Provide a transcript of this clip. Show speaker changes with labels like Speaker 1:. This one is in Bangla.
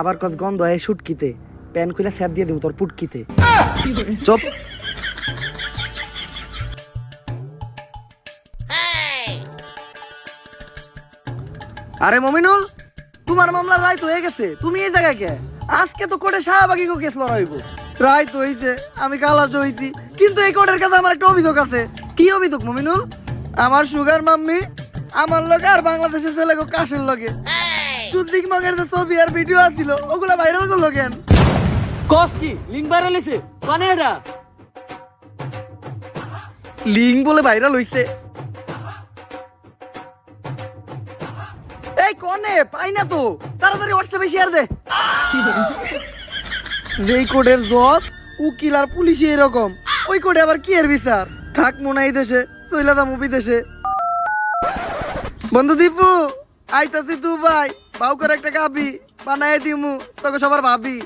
Speaker 1: আবার কস গন্ধ হয় শুটকিতে প্যান খুলে স্যাপ দিয়ে দিব তোর পুটকিতে। চুপ। আরে মমিনুল, তোমার মামলার রায় তো হয়ে গেছে। তুমি এই জায়গায় কে? আজকে তো কোর্টে শাহবাগি কেস লড়াইব রায় তো হইছে আমি কালাস হইছি। কিন্তু এই কোর্টের কাছে আমার একটা অভিযোগ আছে। কি অভিযোগ মমিনুল? আমার সুগার মাম্মি, আমার লগে আর বাংলাদেশের ছেলে কাশের লগে। চুদ্দিক মগের যে ছবি আর ভিডিও আছিল ওগুলা ভাইরাল করল কেন?
Speaker 2: কস কি লিঙ্ক বাইরে লিছে কানে এটা?
Speaker 1: লিঙ্ক বলে ভাইরাল হইছে। এই কনে পাই না তো। তাড়াতাড়ি হোয়াটসঅ্যাপে শেয়ার দে। যেই কোডের জজ উকিল আর পুলিশ এরকম। ওই কোডে আবার কি এর বিচার? থাক মনে এই দেশে চইলা দাম বিদেশে। বন্ধু দীপু আইতাছি তু ভাই বাউ একটা গাবি বানাই দিমু তোকে সবার ভাবি।